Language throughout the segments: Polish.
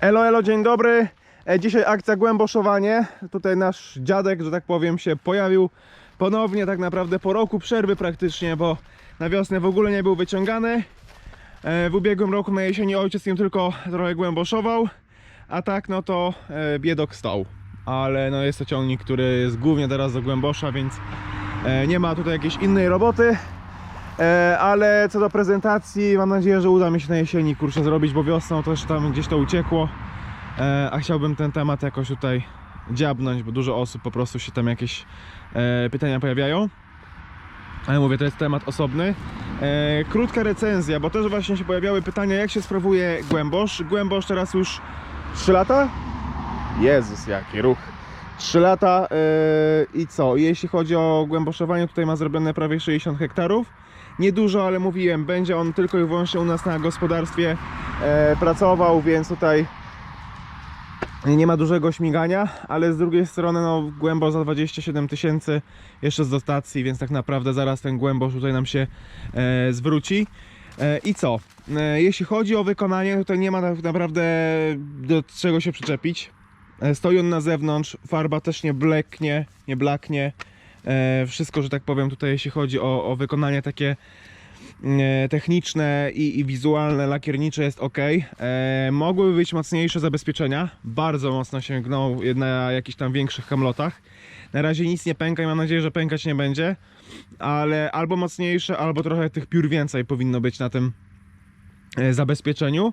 Elo, elo, dzień dobry. E, Dzisiaj akcja głęboszowanie. Tutaj nasz dziadek, że tak powiem, się pojawił ponownie, tak naprawdę po roku przerwy praktycznie, bo na wiosnę w ogóle nie był wyciągany. E, W ubiegłym roku na jesieni ojciec im tylko trochę głęboszował, a tak no to e, biedok stał. Ale no jest to ciągnik, który jest głównie teraz do głębosza, więc nie ma tutaj jakiejś innej roboty. E, ale co do prezentacji, mam nadzieję, że uda mi się na jesieni kurczę zrobić, bo wiosną też tam gdzieś to uciekło. E, a chciałbym ten temat jakoś tutaj dziabnąć, bo dużo osób po prostu się tam jakieś e, pytania pojawiają. Ale mówię, to jest temat osobny. Krótka recenzja, bo też właśnie się pojawiały pytania, jak się sprawuje głębosz. Głębosz teraz już 3 lata? Jezus, jaki ruch. 3 lata i co? Jeśli chodzi o głęboszowanie, tutaj ma zrobione prawie 60 hektarów. Niedużo, ale mówiłem, będzie on tylko i wyłącznie u nas na gospodarstwie e, pracował, więc tutaj nie ma dużego śmigania, ale z drugiej strony no, głębosz za 27 tysięcy jeszcze z dotacji, więc tak naprawdę zaraz ten głębosz tutaj nam się e, zwróci. E, I co? E, jeśli chodzi o wykonanie, tutaj nie ma tak naprawdę do czego się przyczepić. E, Stoi on na zewnątrz, farba też nie bleknie, nie blaknie. E, Wszystko, że tak powiem, tutaj jeśli chodzi o, o wykonanie takie e, techniczne i, i wizualne, lakiernicze jest ok. E, mogłyby być mocniejsze zabezpieczenia. Bardzo mocno się gną na jakichś tam większych hamlotach. Na razie nic nie pęka i mam nadzieję, że pękać nie będzie. Ale albo mocniejsze, albo trochę tych piór więcej powinno być na tym e, zabezpieczeniu.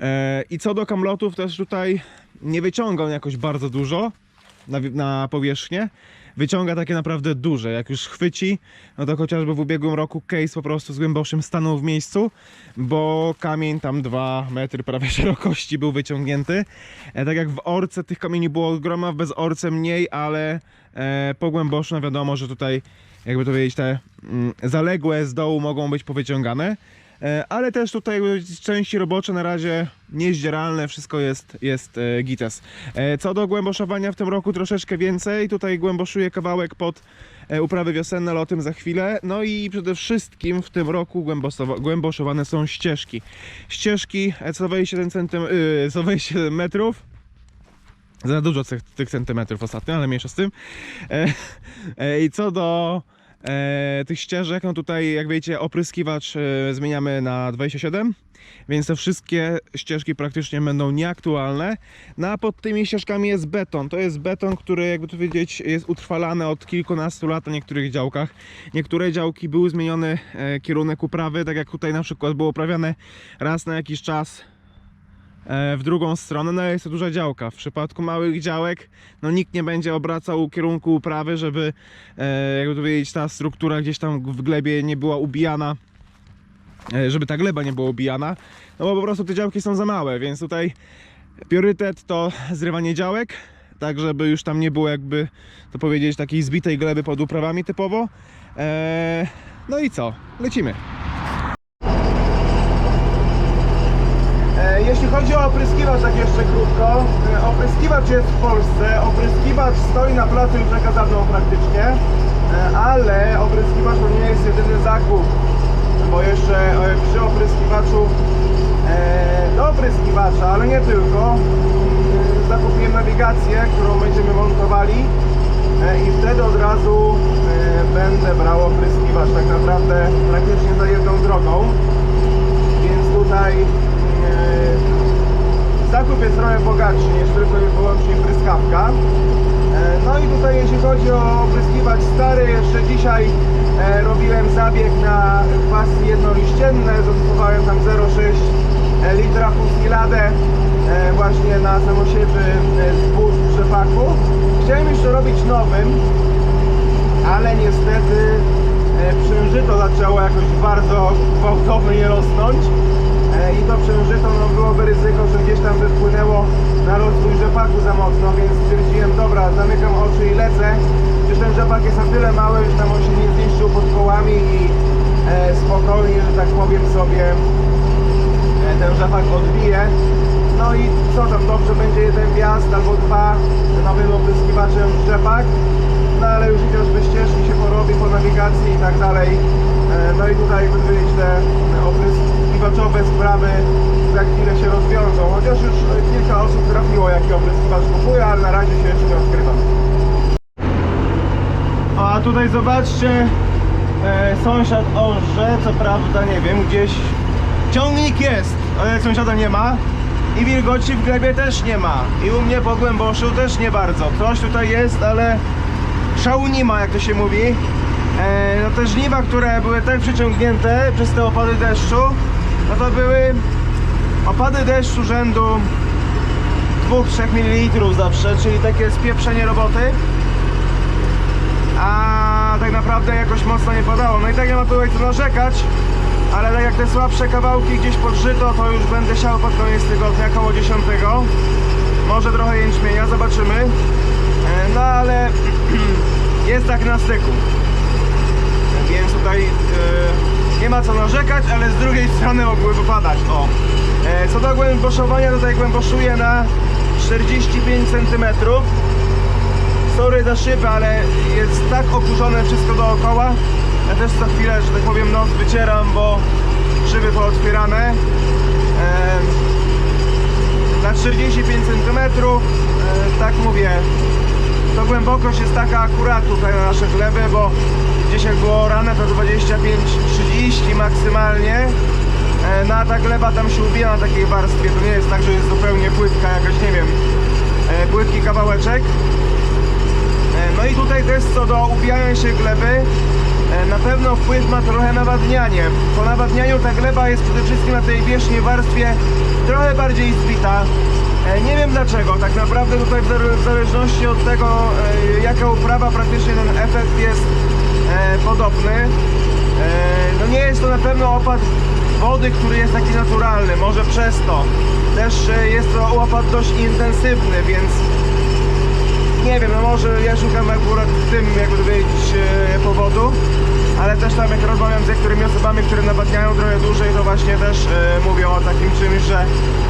E, I co do kamlotów, też tutaj nie wyciąga on jakoś bardzo dużo na, na powierzchnię. Wyciąga takie naprawdę duże. Jak już chwyci, no to chociażby w ubiegłym roku case po prostu z głęboszym stanął w miejscu, bo kamień tam 2 metry prawie szerokości był wyciągnięty. E, tak jak w orce tych kamieni było groma, w bezorce mniej, ale e, po głęboszu no wiadomo, że tutaj jakby to powiedzieć, te mm, zaległe z dołu mogą być powyciągane. E, Ale też tutaj części robocze na razie niezdzieralne, wszystko jest, jest e, gites. E, Co do głęboszowania w tym roku troszeczkę więcej, tutaj głęboszuję kawałek pod uprawy wiosenne, ale o tym za chwilę. No i przede wszystkim w tym roku głęboszowane są ścieżki. Ścieżki co 27 centym, 27 metrów. Za dużo tych, tych centymetrów ostatnio, ale mniejsza z tym. E, e, I co do e, tych ścieżek, no tutaj jak wiecie opryskiwacz e, zmieniamy na 27, więc te wszystkie ścieżki praktycznie będą nieaktualne. No a pod tymi ścieżkami jest beton. To jest beton, który jakby to powiedzieć jest utrwalany od kilkunastu lat na niektórych działkach. Niektóre działki były zmieniony e, kierunek uprawy, tak jak tutaj na przykład było uprawiane raz na jakiś czas w drugą stronę, no jest to duża działka. W przypadku małych działek, no nikt nie będzie obracał kierunku uprawy, żeby, e, jakby to powiedzieć, ta struktura gdzieś tam w glebie nie była ubijana, e, żeby ta gleba nie była ubijana, no bo po prostu te działki są za małe, więc tutaj priorytet to zrywanie działek, tak żeby już tam nie było jakby, to powiedzieć, takiej zbitej gleby pod uprawami typowo. E, no i co? Lecimy. E, Jeśli chodzi o opryskiwacz, tak jeszcze krótko. E, Opryskiwacz jest w Polsce. Opryskiwacz stoi na placu już za mną praktycznie. E, Ale opryskiwacz to nie jest jedyny zakup. Bo jeszcze e, przy opryskiwaczu do opryskiwacza, ale nie tylko, zakupiłem nawigację, którą będziemy montowali. I wtedy od razu będę brał opryskiwacz tak naprawdę praktycznie za jedną drogą. Więc tutaj zakup jest trochę bogatszy niż tylko i wyłącznie pryskawka. E, No i tutaj jeśli chodzi o opryskiwacz stary, jeszcze dzisiaj e, robiłem zabieg na kwasy jednoliścienne, zastosowałem tam 0,6 litra fustiladę e, właśnie na samosiewy zbóż w. Chciałem jeszcze robić nowym, ale niestety przężyto zaczęło jakoś bardzo gwałtownie rosnąć i to przężyto no, byłoby ryzyko, że gdzieś tam by wpłynęło na za mocno, więc stwierdziłem, dobra, zamykam oczy i lecę. Przecież ten rzepak jest na tyle mały, że tam on się nie zniszczył pod kołami i e, spokojnie, że tak powiem sobie, e, ten rzepak odbije. No i co tam, dobrze będzie jeden wjazd albo dwa nowym opryskiwaczem w rzepak. No ale już chociażby ścieżki się porobi po nawigacji i tak dalej. E, No i tutaj powiedzieć te obryskiwaczowe sprawy za chwilę się rozwiążą, chociaż już e, kilka osób trafiło jaki obryskiwacz kupuje, ale na razie się jeszcze nie odkrywa. A tutaj zobaczcie, e, sąsiad orze, co prawda nie wiem, gdzieś ciągnik jest, ale sąsiada nie ma i wilgoci w glebie też nie ma. I u mnie po głęboszu też nie bardzo, coś tutaj jest, ale szału nie ma jak to się mówi. E, no te żniwa, które były tak przyciągnięte przez te opady deszczu no to były opady deszczu rzędu 2-3 ml zawsze, czyli takie spieprzenie roboty a tak naprawdę jakoś mocno nie padało. No i tak nie ma tutaj co narzekać, ale tak jak te słabsze kawałki gdzieś podżyto, to już będę siał pod koniec tygodnia, koło 10. Może trochę jęczmienia, zobaczymy. E, No ale jest tak na styku. Więc tutaj e, nie ma co narzekać, ale z drugiej strony mogłyby padać. O. E, Co do głęboszowania, tutaj głęboszuję na 45 cm. Sorry za szybę, ale jest tak okurzone wszystko dookoła. Ja też co chwilę, że tak powiem, nos wycieram, bo szyby pootwierane. Em, Na 45 cm, e, tak mówię, to głębokość jest taka akurat tutaj na nasze gleby, bo gdzieś jak było rane to 25-30 maksymalnie. E, No a ta gleba tam się ubija na takiej warstwie, to nie jest tak, że jest zupełnie płytka, jakaś nie wiem, e, płytki kawałeczek. E, No i tutaj też co do ubijania się gleby, na pewno wpływ ma trochę nawadnianie. Po nawadnianiu ta gleba jest przede wszystkim na tej wierzchniej warstwie trochę bardziej zbita. E, Nie wiem dlaczego, tak naprawdę tutaj w zale- w zależności od tego e, jaka uprawa praktycznie ten efekt jest e, podobny. E, No nie jest to na pewno opad wody, który jest taki naturalny, może przez to. Też e, jest to opad dość intensywny, więc nie wiem, no może ja szukam akurat w tym, jakby powiedzieć, e, powodu, ale też tam jak rozmawiam z niektórymi osobami, które nawadniają trochę dłużej, to właśnie też e, mówią o takim czymś, że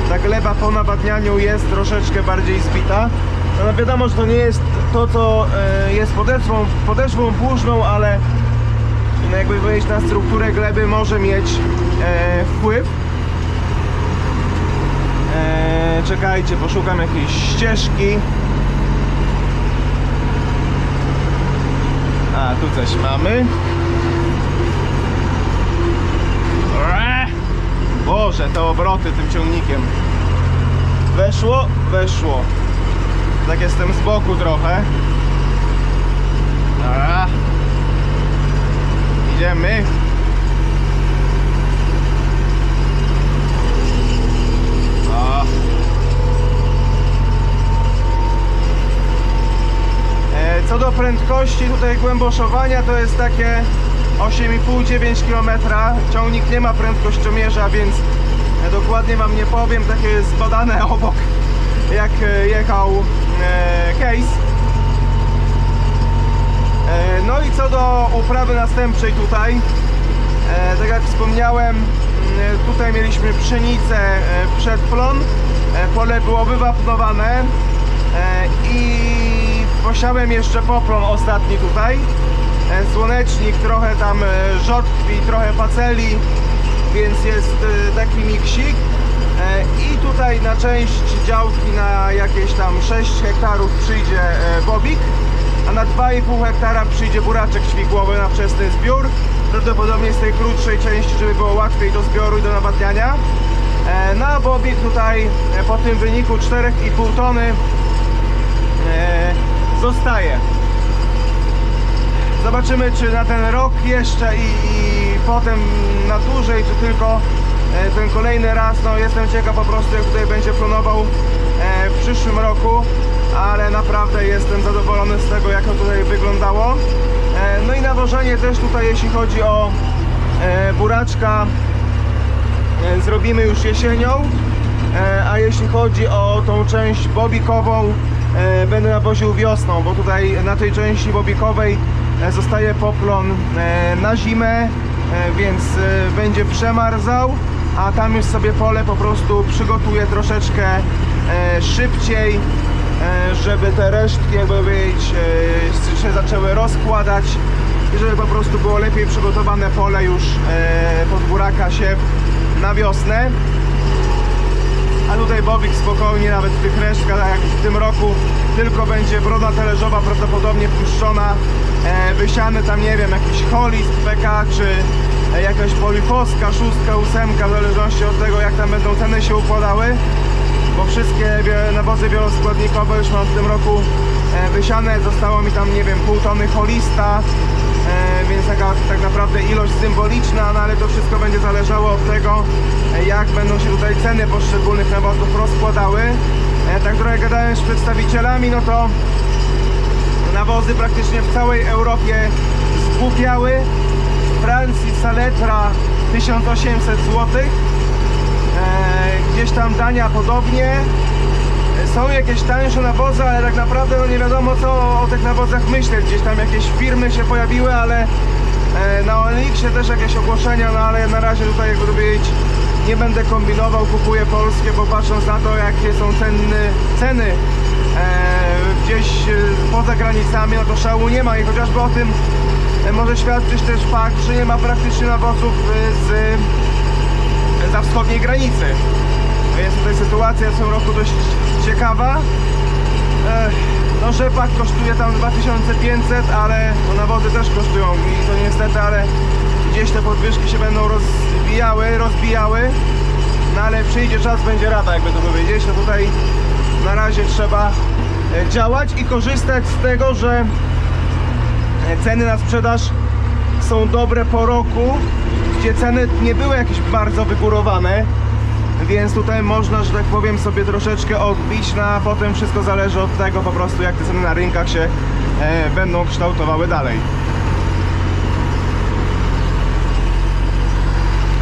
ta gleba po nawadnianiu jest troszeczkę bardziej zbita. No, no wiadomo, że to nie jest to, co e, jest podeszwą, podeszwą płużną, ale no jakby powiedzieć na strukturę gleby może mieć e, wpływ. E, czekajcie, poszukam jakiejś ścieżki. A, tu coś mamy. Boże, te obroty tym ciągnikiem. Weszło, weszło. Tak jestem z boku trochę. Idziemy. E, Co do prędkości tutaj głęboszowania to jest takie 8,5-9 km. Ciągnik nie ma prędkościomierza, więc e, dokładnie Wam nie powiem. Takie jest badane obok jak e, jechał e, case. No i co do uprawy następczej tutaj, tak jak wspomniałem, m, tutaj mieliśmy pszenicę przed plon, pole było wywapnowane i posiałem jeszcze poplon ostatni tutaj. E, Słonecznik, trochę tam e, rzodkwi, trochę paceli, więc jest e, taki miksik. E, I tutaj na część działki na jakieś tam 6 hektarów przyjdzie bobik, a na 2,5 hektara przyjdzie buraczek ćwigłowy na wczesny zbiór. Prawdopodobnie z tej krótszej części, żeby było łatwiej do zbioru i do nawadniania. Na bobik tutaj po tym wyniku 4,5 tony zostaje. Zobaczymy czy na ten rok jeszcze i, i potem na dłużej, czy tylko e, ten kolejny raz. No jestem ciekaw po prostu jak tutaj będzie planował e, w przyszłym roku, ale naprawdę jestem zadowolony z tego jak to tutaj wyglądało. E, No i nawożenie też tutaj jeśli chodzi o buraczka zrobimy już jesienią. A jeśli chodzi o tą część bobikową, będę nawoził wiosną, bo tutaj na tej części bobikowej zostaje poplon e, na zimę, e, więc e, będzie przemarzał, a tam już sobie pole po prostu przygotuję troszeczkę e, szybciej, e, żeby te resztki, jakby e, się zaczęły rozkładać i żeby po prostu było lepiej przygotowane pole już e, pod buraka siew na wiosnę. A tutaj Bobik spokojnie, nawet w tych resztkach, tak jak w tym roku, tylko będzie broda talerzowa prawdopodobnie puszczona e, wysiane tam, nie wiem, jakiś holist PK, czy e, jakaś polifoska, szóstka, ósemka, w zależności od tego, jak tam będą ceny się układały bo wszystkie nawozy wieloskładnikowe już mam w tym roku e, wysiane, zostało mi tam, nie wiem, pół tony holista, e, więc taka tak naprawdę ilość symboliczna, no ale to wszystko będzie zależało od tego, jak będą się tutaj ceny poszczególnych nawozów rozkładały. E, tak trochę gadałem z przedstawicielami, no to nawozy praktycznie w całej Europie zgłupiały. W Francji saletra 1800 zł. Gdzieś tam Dania podobnie. E, Są jakieś tańsze nawozy, ale tak naprawdę no nie wiadomo co o tych nawozach myśleć. Gdzieś tam jakieś firmy się pojawiły, ale e, na OLX-ie też jakieś ogłoszenia, no ale na razie tutaj jakby powiedzieć nie będę kombinował, kupuję polskie, bo patrząc na to jakie są ceny, ceny gdzieś e, poza granicami, no to szału nie ma i chociażby o tym e, może świadczyć też fakt, że nie ma praktycznie nawozów e, z za wschodniej granicy. Jest tutaj sytuacja w tym roku dość ciekawa. No rzepak kosztuje tam 2500, ale no nawozy też kosztują i to niestety, ale gdzieś te podwyżki się będą rozbijały, rozbijały. No ale przyjdzie czas, będzie rada, jakby to powiedzieć. No tutaj na razie trzeba e, działać i korzystać z tego, że e, ceny na sprzedaż są dobre po roku, gdzie ceny nie były jakieś bardzo wygórowane, więc tutaj można, że tak powiem, sobie troszeczkę odbić, no a potem wszystko zależy od tego po prostu, jak te ceny na rynkach się e, będą kształtowały dalej.